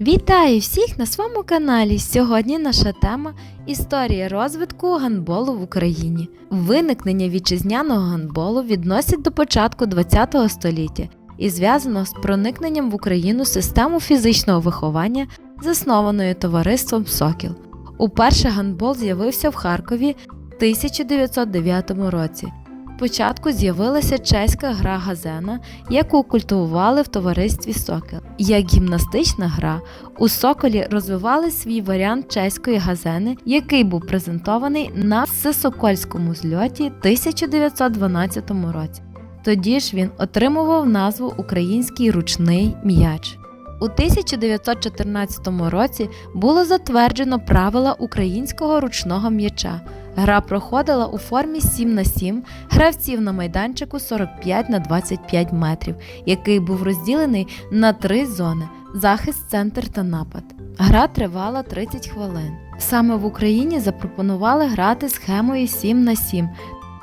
Вітаю всіх на своєму каналі. Сьогодні наша тема Історія розвитку гандболу в Україні. Виникнення вітчизняного гандболу відносять до початку ХХ століття і зв'язано з проникненням в Україну систему фізичного виховання, заснованої товариством Сокіл. Уперше гандбол з'явився в Харкові в 1909 році. Спочатку з'явилася чеська гра газена, яку культивували в товаристві Сокіл. Як гімнастична гра, у Соколі розвивали свій варіант чеської газени, який був презентований на всесокольському зльоті 1912 році. Тоді ж він отримував назву Український ручний м'яч. У 1914 році було затверджено правила українського ручного м'яча. Гра проходила у формі 7 на 7 гравців на майданчику 45 на 25 метрів, який був розділений на три зони: захист, центр та напад. Гра тривала 30 хвилин. Саме в Україні запропонували грати схемою 7 на 7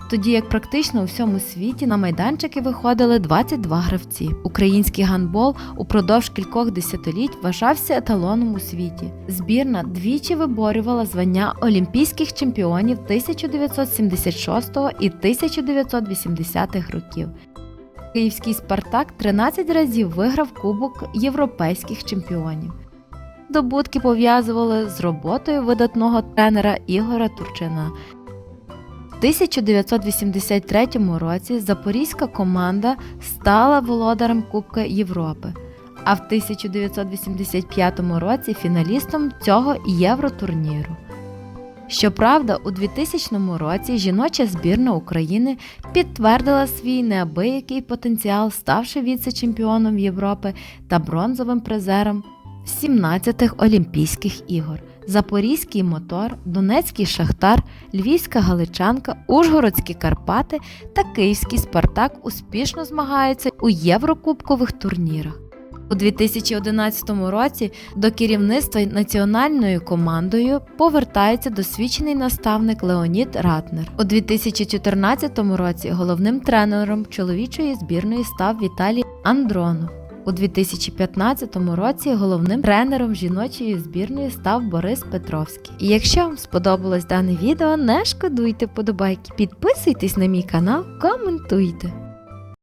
тоді як практично у всьому світі на майданчики виходили 22 гравці. Український гандбол упродовж кількох десятиліть вважався еталоном у світі. Збірна двічі виборювала звання олімпійських чемпіонів 1976 і 1980 років. Київський Спартак 13 разів виграв Кубок європейських чемпіонів. Добутки пов'язували з роботою видатного тренера Ігора Турчина. В 1983 році запорізька команда стала володарем Кубка Європи, а в 1985 році фіналістом цього євротурніру. Щоправда, у 2000 році жіноча збірна України підтвердила свій неабиякий потенціал, ставши віце-чемпіоном Європи та бронзовим призером 17-х Олімпійських ігор. Запорізький мотор, Донецький Шахтар, Львівська Галичанка, Ужгородські Карпати та Київський Спартак успішно змагаються у Єврокубкових турнірах. У 2011 році до керівництва національною командою повертається досвідчений наставник Леонід Ратнер. У 2014 році головним тренером чоловічої збірної став Віталій Андронов. У 2015 році головним тренером жіночої збірної став Борис Петровський. І якщо вам сподобалось дане відео, не шкодуйте подобайки, підписуйтесь на мій канал, коментуйте.